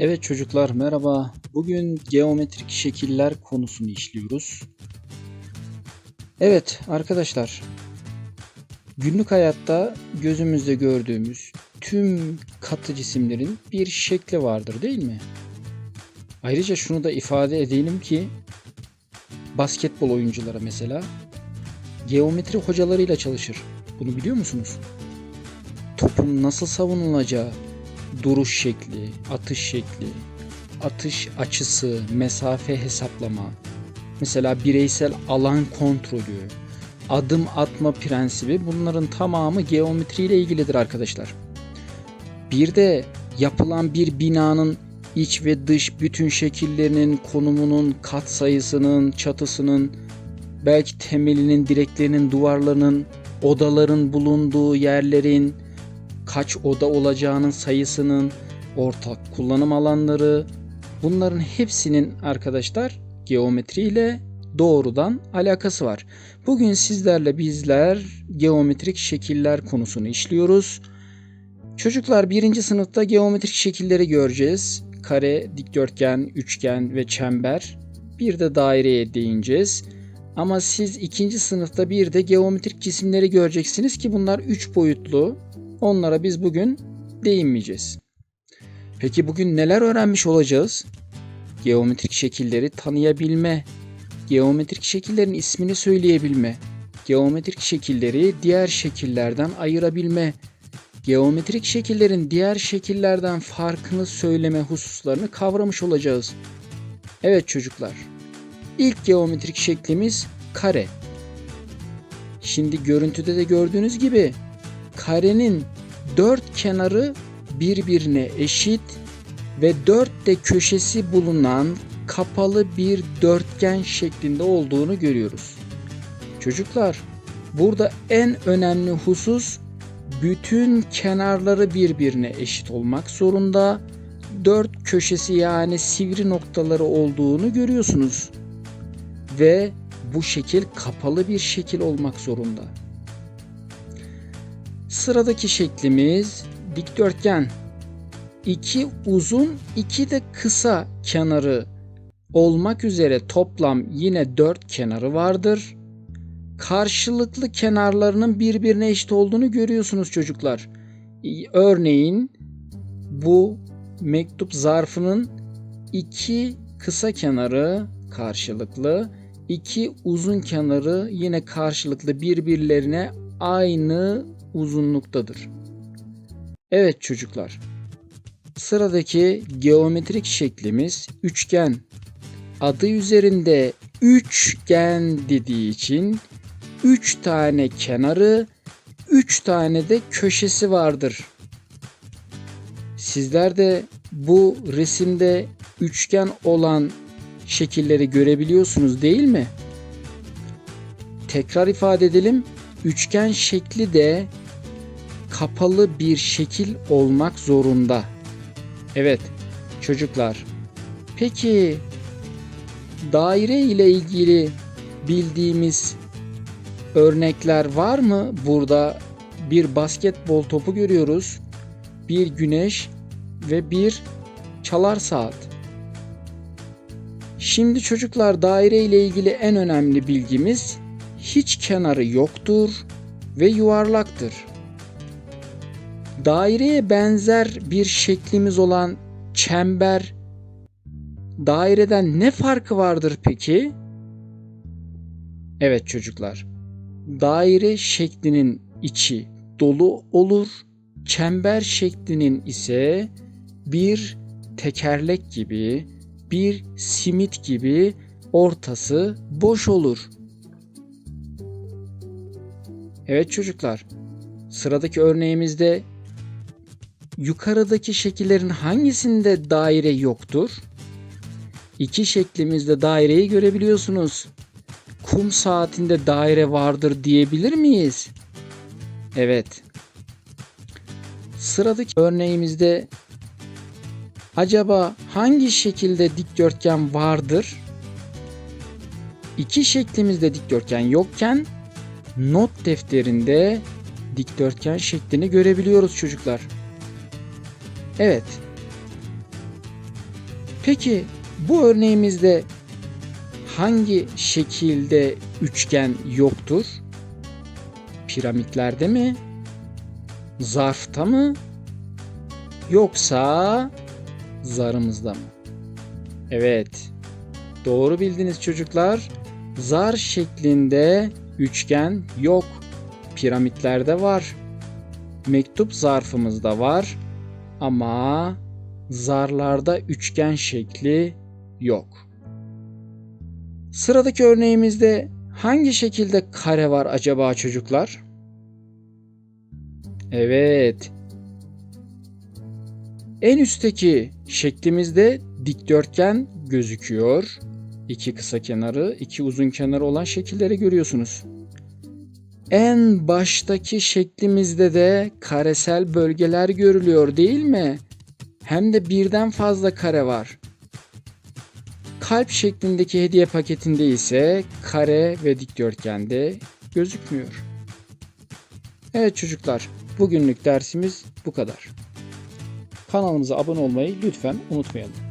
Evet çocuklar merhaba. Bugün geometrik şekiller konusunu işliyoruz. Evet arkadaşlar. Günlük hayatta gözümüzde gördüğümüz tüm katı cisimlerin bir şekli vardır değil mi? Ayrıca şunu da ifade edelim ki basketbol oyuncuları mesela geometri hocalarıyla çalışır. Bunu biliyor musunuz? Topun nasıl savunulacağı, duruş şekli, atış şekli, atış açısı, mesafe hesaplama, mesela bireysel alan kontrolü, adım atma prensibi bunların tamamı geometriyle ilgilidir arkadaşlar. Bir de yapılan bir binanın iç ve dış bütün şekillerinin, konumunun, kat sayısının, çatısının, belki temelinin, direklerinin, duvarlarının, odaların bulunduğu yerlerin, kaç oda olacağının sayısının, ortak kullanım alanları bunların hepsinin arkadaşlar geometri ile doğrudan alakası var. Bugün sizlerle bizler geometrik şekiller konusunu işliyoruz. Çocuklar birinci sınıfta geometrik şekilleri göreceğiz. Kare, dikdörtgen, üçgen ve çember. Bir de daireye değineceğiz. Ama siz ikinci sınıfta bir de geometrik cisimleri göreceksiniz ki bunlar üç boyutlu. Onlara biz bugün değinmeyeceğiz. Peki bugün neler öğrenmiş olacağız? Geometrik şekilleri tanıyabilme, geometrik şekillerin ismini söyleyebilme, geometrik şekilleri diğer şekillerden ayırabilme, geometrik şekillerin diğer şekillerden farkını söyleme hususlarını kavramış olacağız. Evet çocuklar. İlk geometrik şeklimiz kare. Şimdi görüntüde de gördüğünüz gibi karenin dört kenarı birbirine eşit ve dört de köşesi bulunan kapalı bir dörtgen şeklinde olduğunu görüyoruz. Çocuklar, burada en önemli husus bütün kenarları birbirine eşit olmak zorunda. Dört köşesi yani sivri noktaları olduğunu görüyorsunuz. Ve bu şekil kapalı bir şekil olmak zorunda. Sıradaki şeklimiz dikdörtgen. İki uzun, iki de kısa kenarı olmak üzere toplam yine dört kenarı vardır. Karşılıklı kenarlarının birbirine eşit olduğunu görüyorsunuz çocuklar. Örneğin bu mektup zarfının iki kısa kenarı karşılıklı, iki uzun kenarı yine karşılıklı birbirlerine aynı uzunluktadır. Evet çocuklar. Sıradaki geometrik şeklimiz üçgen. Adı üzerinde üçgen dediği için üç tane kenarı, üç tane de köşesi vardır. Sizler de bu resimde üçgen olan şekilleri görebiliyorsunuz değil mi? Tekrar ifade edelim. Üçgen şekli de kapalı bir şekil olmak zorunda. Evet çocuklar. Peki daire ile ilgili bildiğimiz örnekler var mı? Burada bir basketbol topu görüyoruz. Bir güneş ve bir çalar saat. Şimdi çocuklar daire ile ilgili en önemli bilgimiz hiç kenarı yoktur ve yuvarlaktır. Daireye benzer bir şeklimiz olan çember daireden ne farkı vardır peki? Evet çocuklar. Daire şeklinin içi dolu olur. Çember şeklinin ise bir tekerlek gibi, bir simit gibi ortası boş olur. Evet çocuklar. Sıradaki örneğimizde yukarıdaki şekillerin hangisinde daire yoktur? İki şeklimizde daireyi görebiliyorsunuz. Kum saatinde daire vardır diyebilir miyiz? Evet. Sıradaki örneğimizde acaba hangi şekilde dikdörtgen vardır? İki şeklimizde dikdörtgen yokken not defterinde dikdörtgen şeklini görebiliyoruz çocuklar. Evet. Peki bu örneğimizde hangi şekilde üçgen yoktur? Piramitlerde mi? Zarfta mı? Yoksa zarımızda mı? Evet. Doğru bildiniz çocuklar. Zar şeklinde üçgen yok. Piramitlerde var. Mektup zarfımızda var. Ama zarlarda üçgen şekli yok. Sıradaki örneğimizde hangi şekilde kare var acaba çocuklar? Evet. En üstteki şeklimizde dikdörtgen gözüküyor. İki kısa kenarı, iki uzun kenarı olan şekilleri görüyorsunuz. En baştaki şeklimizde de karesel bölgeler görülüyor değil mi? Hem de birden fazla kare var. Kalp şeklindeki hediye paketinde ise kare ve dikdörtgende gözükmüyor. Evet çocuklar, bugünlük dersimiz bu kadar. Kanalımıza abone olmayı lütfen unutmayalım.